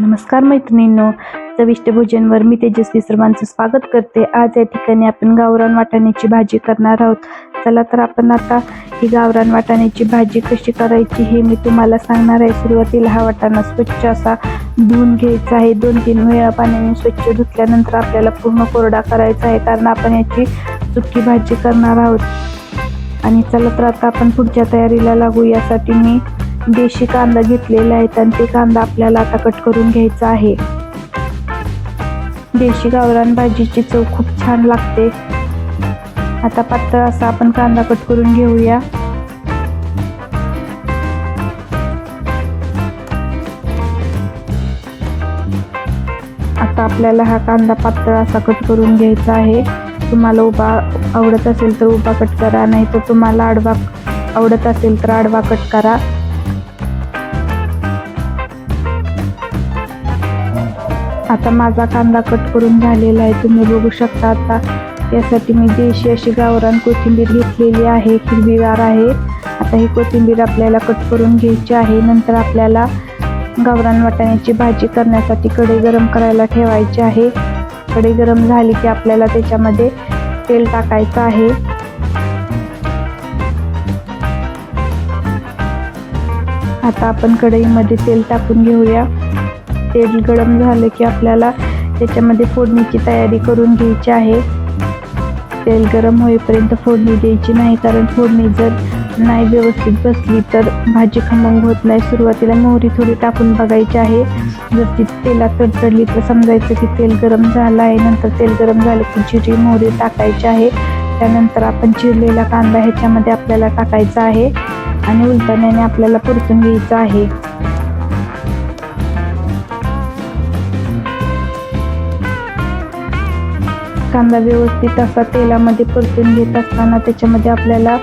नमस्कार मैत्रिणींनो. चविष्ट भोजनवर मी तेजस्वी सर्वांचं स्वागत करते. आज या ठिकाणी आपण गावरान वाटाण्याची भाजी करणार आहोत. चला तर आपण आता ही गावरान वाटाण्याची भाजी कशी करायची हे मी तुम्हाला सांगणार आहे. सुरुवातीला हा वाटाणा स्वच्छ असा धुवून घ्यायचा आहे. दोन तीन वेळा पाण्याने स्वच्छ धुतल्यानंतर आपल्याला पूर्ण कोरडा करायचा आहे. कारण आपण याची सुकी भाजी करणार आहोत. आणि चला तर आता आपण पुढच्या तयारीला लागू. यासाठी मी देशी कांदा घेतलेला आहे आणि ते कांदा आपल्याला आता कट करून घ्यायचा आहे. देशी गावरान भाजीची चव खूप छान लागते. आता पातळ असा आपण कांदा कट करून घेऊया. आता आपल्याला हा कांदा पातळ असा कट करून घ्यायचा आहे. तुम्हाला उभा आवडत असेल तर उभा कट करा नाही तर तुम्हाला आडवा आवडत असेल तर आडवा कट करा. आता माझा कांदा कट करून झालेला आहे. तुम्ही बघू शकता आता. यासाठी मी देशी अशी गावरान कोथिंबीर घेतलेली आहे. हिरवीगार आहे. आता ही कोथिंबीर आपल्याला कट करून घ्यायची आहे. नंतर आपल्याला गावरान वाटाण्याची भाजी करण्यासाठी कढई गरम करायला ठेवायची आहे. कढई गरम झाली की आपल्याला त्याच्यामध्ये तेल टाकायचं आहे. आता आपण कढईमध्ये तेल टाकून घेऊया. तेल गरम झालं की आपल्याला त्याच्यामध्ये फोडणीची तयारी करून घ्यायची आहे. तेल गरम होईपर्यंत फोडणी द्यायची नाही कारण फोडणी जर नाही व्यवस्थित बसली तर भाजी खमंग होत नाही. सुरुवातीला मोहरी थोडी टाकून बघायची आहे. जर ती तेलात तडतडली तर समजायचं की तेल गरम झालं आहे. नंतर तेल गरम झालं की जिरी मोहरी टाकायची आहे. त्यानंतर आपण चिरलेला कांदा ह्याच्यामध्ये आपल्याला टाकायचा आहे आणि उलटण्याने आपल्याला परतून घ्यायचं आहे. कांदा व्यवस्थित असा तेलामध्ये परतून घेत असताना त्याच्यामध्ये आपल्याला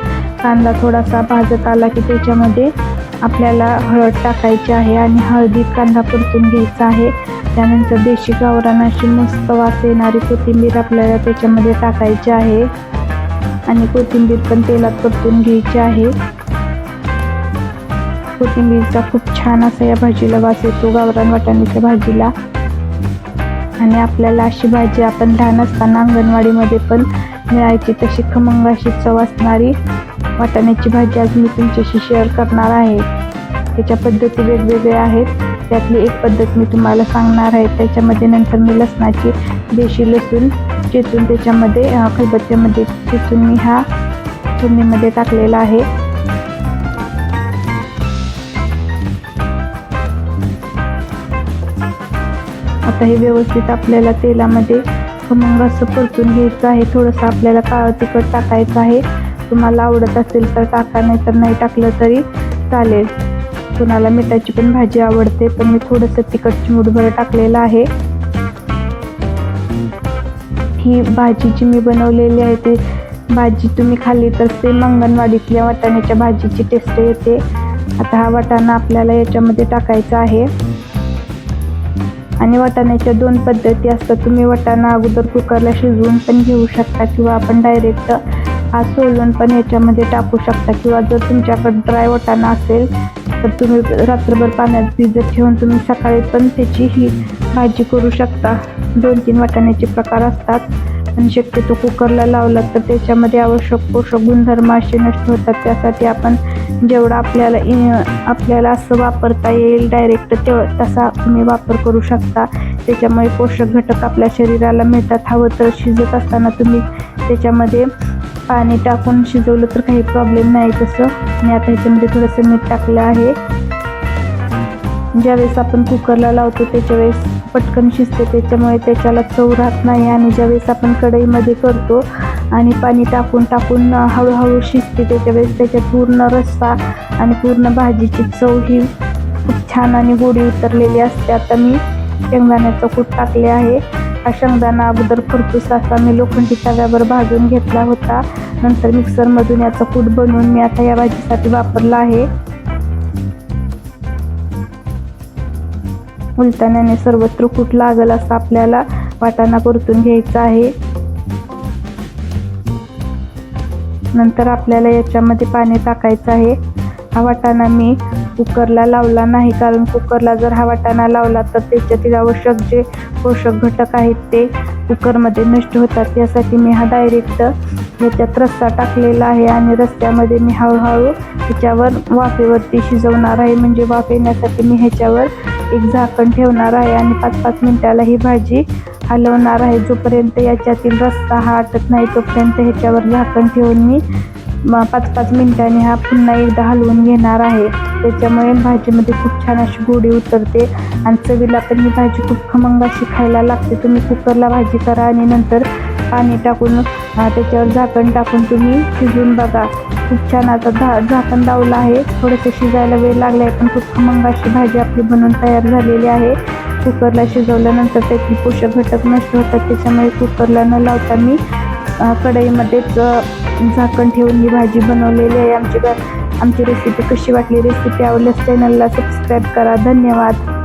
कांदा थोडासा भाजत आला की त्याच्यामध्ये आपल्याला हळद टाकायची आहे आणि हळदीत कांदा परतून घ्यायचा आहे. त्यानंतर देशी गावरान अशी मस्त वास येणारी कोथिंबीर आपल्याला त्याच्यामध्ये टाकायची आहे. आणि कोथिंबीर पण तेलात परतून घ्यायची आहे. कोथिंबीरचा खूप छान असा या भाजीला वास येतो. गावरान वाटाण्याच्या भाजीला. आणि आपल्याला अशी भाजी आपण लहान असताना अंगणवाडीमध्ये पण मिळायची. तशी खमंग अशी चव असणारी वाटाण्याची भाजी आज मी तुमच्याशी शेअर करणार आहे. त्याच्या पद्धती वेगवेगळ्या आहेत. त्यातली एक पद्धत मी तुम्हाला सांगणार आहे. त्याच्यामध्ये नंतर मी लसणाची देशी लसूण चेचून त्याच्यामध्ये खलबत्त्यामध्ये चेचून मी हा फोडणीमध्ये टाकलेला आहे. आता हे व्यवस्थित आपल्याला तेलामध्ये खमंग असं परतून घ्यायचं आहे. थोडंसं आपल्याला काळं तिखट टाकायचं आहे. तुम्हाला आवडत असेल तर टाका नाही तर नाही टाकलं तरी चालेल. कुणाला मिठाची पण भाजी आवडते पण मी थोडंसं तिखट चिमूटभर टाकलेलं आहे. ही भाजी जी मी बनवलेली आहे. ती भाजी तुम्ही खाल्ली तर सेम अंगणवाडीतल्या वाटाण्याच्या भाजीची टेस्ट येते. आता हा वाटाणा आपल्याला याच्यामध्ये टाकायचा आहे. आणि वाटाण्याच्या दोन पद्धती असतात. तुम्ही वाटाणा अगोदर कुकरला शिजवून पण घेऊ शकता किंवा आपण डायरेक्ट हा सोलून पण याच्यामध्ये टाकू शकता किंवा जर तुमच्याकडे ड्राय वाटाणा असेल तर तुम्ही रात्रभर पाण्यात भिजत ठेवून तुम्ही सकाळी पण त्याची ही भाजी करू शकता. दोन तीन वाटाण्याचे प्रकार असतात. आपण शक्यतो कुकरला लावला तर त्याच्यामध्ये आवश्यक पोषक गुणधर्म असे नष्ट होतात. त्यासाठी आपण जेवढा आपल्याला आपल्याला असं वापरता येईल डायरेक्ट तेव तसा तुम्ही वापर करू शकता. त्याच्यामुळे पोषक घटक आपल्या शरीराला मिळतात. हवं तर शिजत असताना तुम्ही त्याच्यामध्ये पाणी टाकून शिजवलं तर काही प्रॉब्लेम नाही. तसं मी आता ह्याच्यामध्ये थोडंसं मीठ टाकलं आहे. ज्यावेळेस आपण कुकरला लावतो त्याच्या वेळेस पटकन शिजते. त्याच्यामुळे त्याच्याला चव राहत नाही आणि ज्यावेळेस आपण कढईमध्ये करतो आणि पाणी टाकून टाकून हळूहळू शिजते त्याच्यावेळेस त्याच्यात पूर्ण रस्सा आणि पूर्ण भाजीची चव ही खूप छान आणि गोडी उतरलेली असते. आता मी शेंगदाण्याचं कूट टाकले आहे. हा शेंगदाणा अगोदर खरपूस असा मी लोखंडी तव्यावर भाजून घेतला होता. नंतर मिक्सरमधून याचा कूट बनवून मी आता या भाजीसाठी वापरला आहे. उलटण्याने सर्वत्र कुठ लागल असं आपल्याला वाटाणा परतून घ्यायचा आहे. नंतर आपल्याला याच्यामध्ये पाणी टाकायचं आहे. हा वाटाणा मी कुकरला लावला नाही कारण कुकरला जर हा वाटाणा लावला तर त्याच्यातील आवश्यक जे पोषक घटक आहेत ते कुकरमध्ये नष्ट होतात. यासाठी मी हा डायरेक्ट याच्यात रस्सा टाकलेला आहे आणि रस्त्यामध्ये मी हळूहळू ह्याच्यावर वाफेवरती शिजवणार आहे. म्हणजे वाफ येण्यासाठी मी ह्याच्यावर एक झाकण ठेवणार आहे आणि पाच पाच मिनिटाला ही भाजी हलवणार आहे. जोपर्यंत याच्यातील रस्सा हा आटत नाही तोपर्यंत ह्याच्यावर झाकण ठेवून मी पाच पाच मिनिटांनी हा पुन्हा एकदा हलवून घेणार आहे. त्याच्यामुळे भाजीमध्ये खूप छान अशी गोडी उतरते आणि चवीला पण ही भाजी खूप खमंग अशी खायला लागते. तुम्ही कुकरला भाजी करा आणि नंतर पाणी टाकून त्याच्यावर झाकण टाकून तुम्ही शिजून बघा. खूप छान आता धा झाकण लावलं आहे. थोडंसं शिजायला वेळ लागला आहे पण खूप खमंग अशी भाजी आपली बनवून तयार झालेली आहे. कुकरला शिजवल्यानंतर त्यातील पोषक घटक नष्ट होतात त्याच्यामुळे कुकरला न लावता मी कढईमध्येच झाकण ठेवून ही भाजी बनवलेली आहे. आमची आमची रेसिपी कशी वाटली रेसिपी आवडल्यास चॅनलला सबस्क्राईब करा. धन्यवाद.